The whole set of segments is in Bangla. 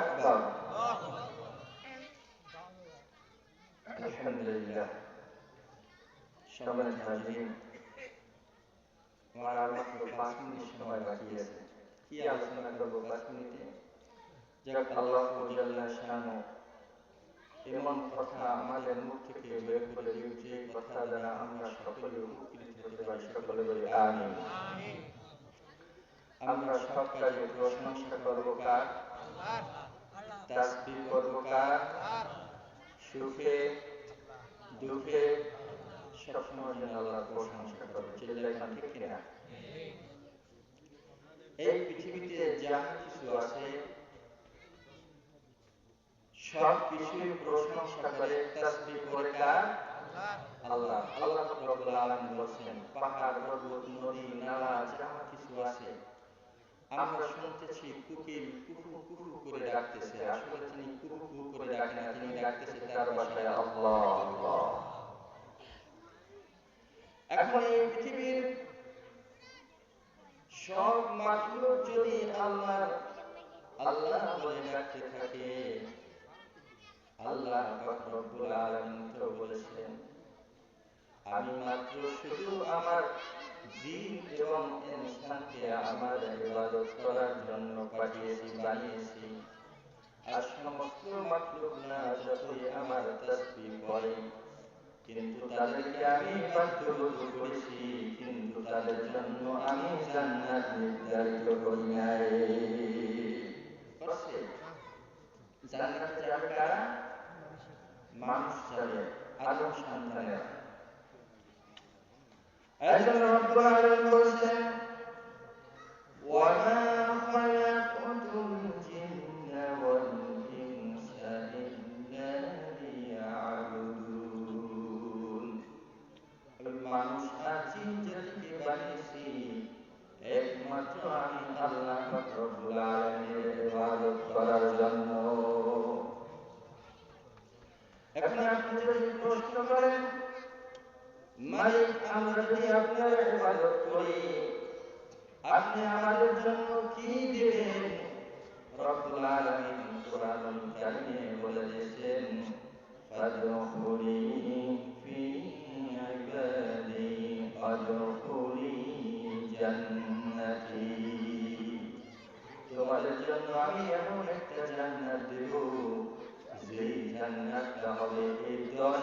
আকবার আলহামদুলিল্লাহ সম্মানিত হাজিরিন আমার আর মাত্র পাঁচ মিনিট সময় বাকি আছে কি আলোচনা করব পাঁচ মিনিটে যাক আল্লাহ শানু এমন কথা আমাদের মুখ থেকে বের করে দিও যে কথা দ্বারা আমরা সকলে সকলে বলি আমরা সব কাজে প্রশংসা করব কার তাসবিহ করব কার সুখে, দুঃখে সবসময় যেন আল্লাহর প্রশংসা করব চিল্লাই খান ঠিক কিনা এই পৃথিবীতে যা কিছু আছে, সব কিছুই প্রশংসা করে, তাসবিহ করে কার? আল্লাহ। আল্লাহ রব্বুল আলামিন বলেন পাহাড়, পর্বত, নদী, নালা, যা কিছু আছে আমরা শুনতেছি কুকিল কুকু কুকু করে ডাকতেছে। আসলে তিনি কুকু কুকু করে ডাকে না, তিনি ডাকতেছে তার বাসায়। আল্লাহ। এখন এই পৃথিবীর সব মাখলুক যদি আল্লাহ আল্লাহ বলে ডাকতে থাকে, আল্লাহ রব্বুল আলামিন আমি মাত্র শুধু আমার জিন এবং ইনসানকে আমার ইবাদত করার জন্য পাঠিয়েছি, বানিয়েছি। আর সমস্ত মাখলুকরা যতই আমার তাসবিহ করে কিন্তু তাদেরকে আমি বাধ্যগত করেছি, কিন্তু তাদের জন্য আমি জান্নাত নির্ধারিত করি নাই করছে জান্নাতে যাবে কারা মানুষ যাবে আদম সন্তানেরা একজন রব্বুল আমরা যদি আপনার আপনি আমাদের জন্য কি দিবেন? রব্বুল আলামিন কোরআনুল কারীমে বলে দিয়েছেন আমি এমন একটা জান্নাত দেব, যেই জান্নাতটা হবে এই দশ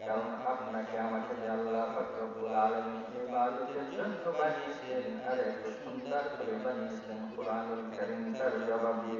কারণ আপনাকে আমাকে যে আল্লাহ পাক রব্বুল আলামিন ইবাদতের জন্য বানিয়েছেন আর এত সুন্দর করে বানিয়েছেন কোরআনুল কারীম তার জবাব দিয়ে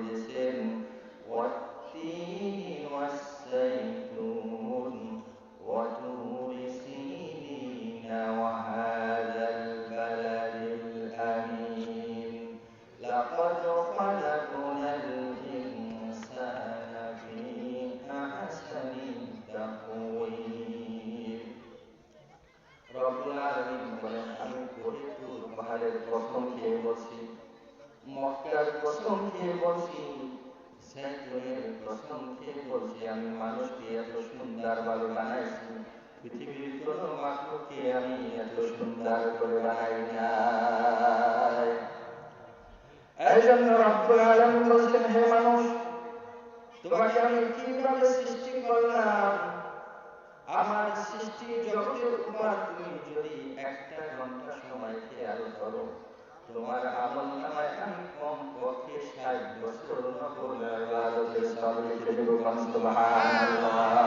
বলছি আমি মানুষকে এত সুন্দর ভাবে বানাইছি পৃথিবীর কোন মাত্রকে আমি এত সুন্দর করে বানাই মানুষ, তোমাকে আমি সৃষ্টি করলাম? আমার সৃষ্টি জগতের উপর তুমি যদি একটা ঘণ্টা সময় খেয়াল করো তোমার আমল নামায় আমি কম পক্ষে ষাট বছর নকলের ইবাদতের সব লিখে দেব কোন সুবহানাল্লাহ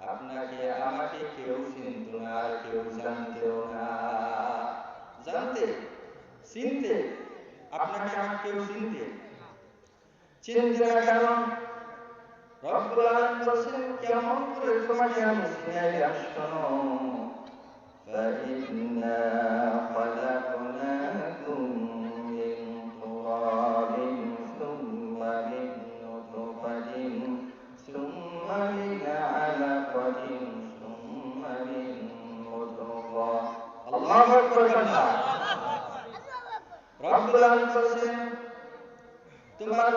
আপনাকে আমাকে কেউ চিনত না, কেউ জানতেও না। জানতে, চিনতে, আপনাকে আমাকে কেউ চিনতে। চিনতে না কারণ রব্বুল আলামিন বলছেন, কেমন করে তোমাকে আমি চিনাইলাম শোনো আল্লাহু আকবার তোমার